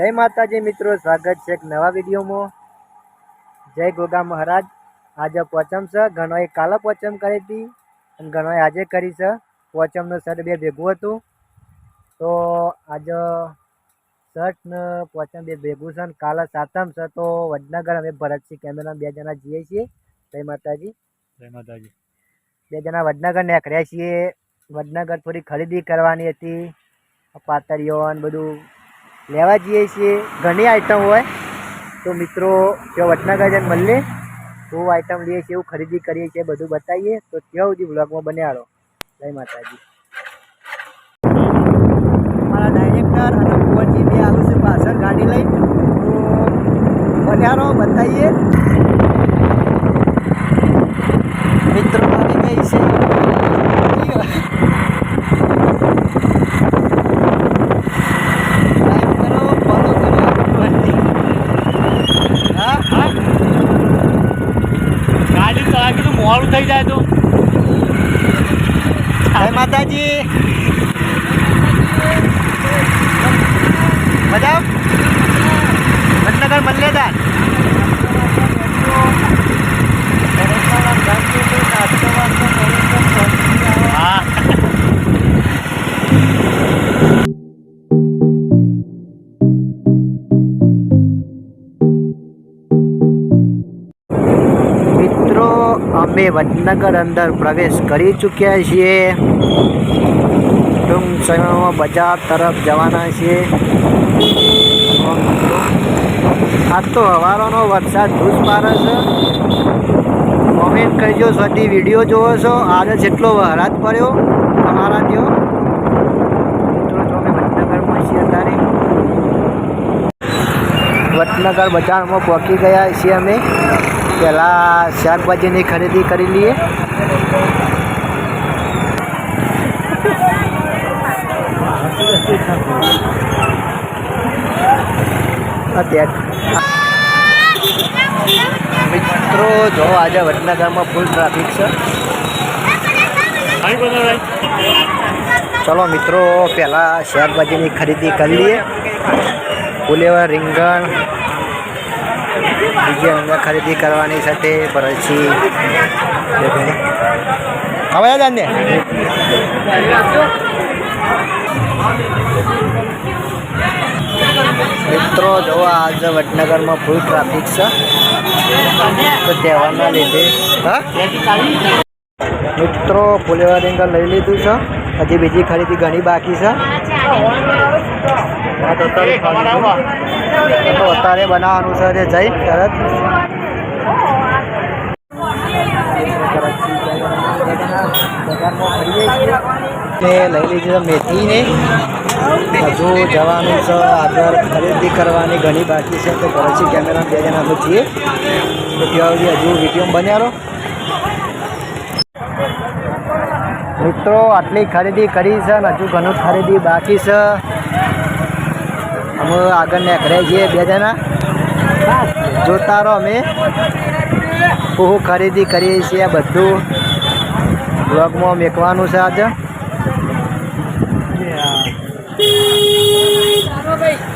જય માતાજી મિત્રો સ્વાગત છે એક નવા વિડીયોમાં. જય ગોગા મહારાજ. આજે પોચમ છે ઘણોએ કાલે પોચમ કરી હતી અને ઘણોએ આજે કરી છે. પોચમનું શર્ટ બે ભેગું હતું. તો આજે શર્ટ ને પોચમ બે ભેગું છે અને કાલે સાતમ છે તો વડનગર અમે ભરતસિંહ કેમેરા બે જણા જઈએ છીએ. જય માતાજી. જય માતાજી. બે જણા વડનગર નીકળ્યા છીએ. વડનગર થોડી ખરીદી કરવાની હતી. પાતળીઓ ને બધું લેવા જઈએ છીએ. ઘણી આઈટમ હોય. તો મિત્રો, જો વડનગર જઈને મળીએ શું આઈટમ લઈએ છીએ, એવું ખરીદી કરીએ છીએ, બધું બતાવીએ. તો ત્યાં સુધી બ્લોગમાં બન્યા જય માતાજી. મારા ડાયરેક્ટર અને કુંવરજી બે આવું છે પાછળ ગાડી લઈ. તો બન્યા રહો, બતાવીએ. મિત્રો, આવી ગઈ છે લાઈક કરો ફોલો કરો હા ગાડી તો આ કીધું મોડું થઈ જાય તો. જય માતાજી. મજા વડનગર મલ્લેદાર. મિત્રો, અમે વડનગર અંદર પ્રવેશ કરી ચૂક્યા છીએ. ટૂંક સમયમાં બજાર તરફ જવાના છીએ. આજ તો હવારોનો વરસાદ ધૂસ મારે છે. કોમેન્ટ કરજો સુધી વીડિયો જોવો છો. આજે જેટલો વરસાદ પડ્યો તમારા મિત્રો જો અમે વડનગરમાં છીએ અત્યારે. વડનગર બજારમાં પહોંચી ગયા છીએ અમે. પહેલાં શાકભાજીની ખરીદી કરી લઈએ. મિત્રો, જો આજે વડનગરમાં ફૂલ ટ્રાફિક છે. ચલો મિત્રો, પહેલાં શાકભાજીની ખરીદી કરી લઈએ. ફુલેવર રીંગણ બીજી અંદર ખરીદી કરવાની સાથે પછી હવે મિત્રો જો આજે વડનગરમાં ફૂલ ટ્રાફિક છે. તો તહેવારના લીધે હા? મિત્રો ફુલેવા રીંગણ લઈ લીધું છે. હજી બીજી ખરીદી ઘણી બાકી છે. તો અત્યારે બનાવવાનું છે તે જઈ તરત. લઈ લીધી છે મેથીને. હજુ જવાનું છે આગળ ખરીદી કરવાની ઘણી બાકી છે. તો પછી કેમેરા બે જણા અમે છીએ તો ત્યાં સુધી હજુ વીડિયો બન્યા મિત્રો, આટલી ખરીદી કરી છે ને હજુ ઘણું ખરીદી બાકી છે. અમે આગળને ઘરે છીએ બે જણા. જોતા રહો અમે હું ખરીદી કરીએ છીએ બધું. બ્લોગમાં મેકવાનું છે આજે.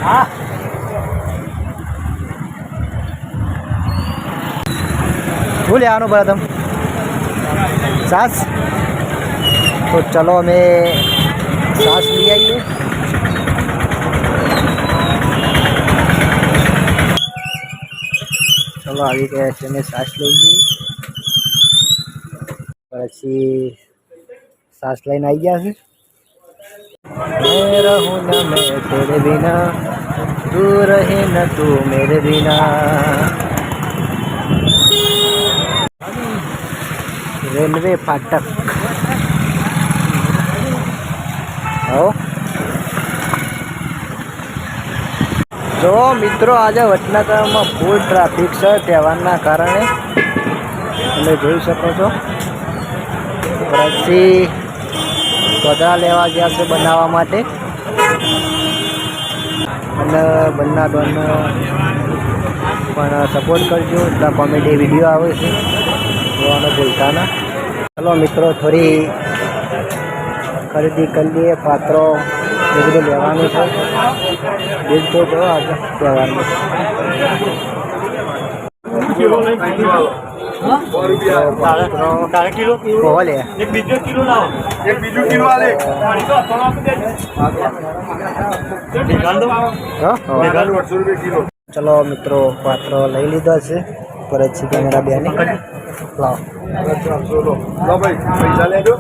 હા શું લેવાનું પ્રથમ સાસ? તો ચલો અમે સાસ લઈ આવીએ. आगे के रास्ते में सांस लेंगी। और अच्छी सांस लेना आई गया फिर। मेरा हूँ ना मैं तेरे बिना तू रहे ना तू मेरे बिना। रेलवे फाटक। જો મિત્રો, આજે વટનાકરમાં ફૂલ ટ્રાફિક છે, તહેવારના કારણે. તમે જોઈ શકો છો. પછી પધરા લેવા ગયા છે બનાવવા માટે. અને બંના ડોનનો પણ સપોર્ટ કરજો, એટલા કોમેડી વીડિયો આવે છે. જોવાનું ભૂલતા ના. ચલો મિત્રો, થોડી ખરીદી કરી લઈએ પાત્રો. એ બધું લેવાનું છે બીજ તો જો આજે લેવાનું તારે તારે કિલો કોહો લે એક બીજો કિલો લાવો એક બીજું કિલો આલે પાણી તો અથાણું આપી દેજો. નિકાલ દો. હો? હો. દોઢસો રૂપિયા કિલો ચલો મિત્રો પાત્ર લઈ લીધા છે પરત છે કેમેરા બે ની ત્રણસો લો લો ભાઈ પૈસા લેજો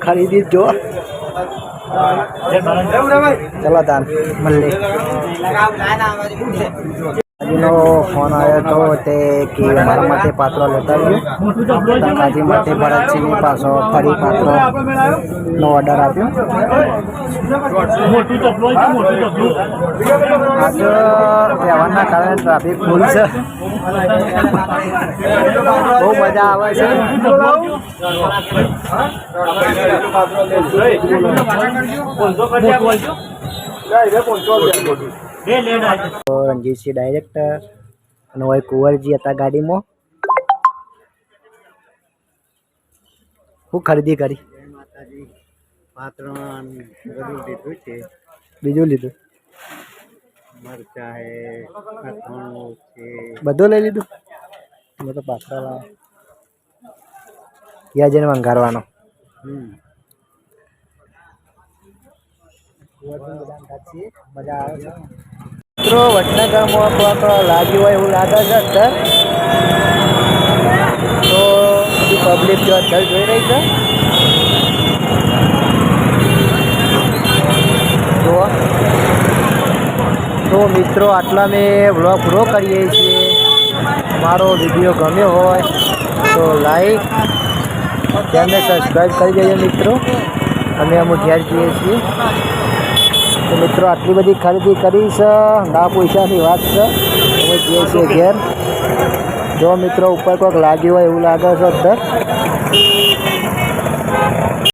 ખરીદી જ તારે ચલો તાન. મળી કાજીનો ફોન આવ્યો હતો તે કે મારા માટે પાત્ર લેતા આવ્યો. કાજી માટે ભરતસિંહની પાછો ફરી પાત્રનો ઓર્ડર આપ્યો. આજ તહેવારના કારણે ટ્રાફિક ફૂલ છે. બહુ મજા આવે છે. પાંચસો રણજીતસિંહ ડાયરેક્ટર અને હોય કુંવરજી હતા ગાડીમાં. શું ખરીદી કરી. બીજું લીધું. મરચા હે બધું લઈ લીધું. મેં તો પાછળ ત્યાં જઈને વંગારવાનો મજા આવે છે. મિત્રો લાગ્યું હોય એવું લાગે છે અંદર તો પબ્લિક જો અંદર જોઈ રહી છે. તો મિત્રો, આટલા મેં વ્લોગ પૂરો કરીએ છીએ. મારો વીડિયો ગમ્યો હોય તો લાઈક તેને સબસ્ક્રાઈબ કરી દેજો મિત્રો. અમે અમુક ઘેર જઈએ છીએ. તો મિત્રો, આટલી બધી ખરીદી કરી છે. ના પૈસાની વાત છે. ઘેર. જો મિત્રો ઉપર કોઈક લાગ્યું હોય એવું લાગે છે અંદર.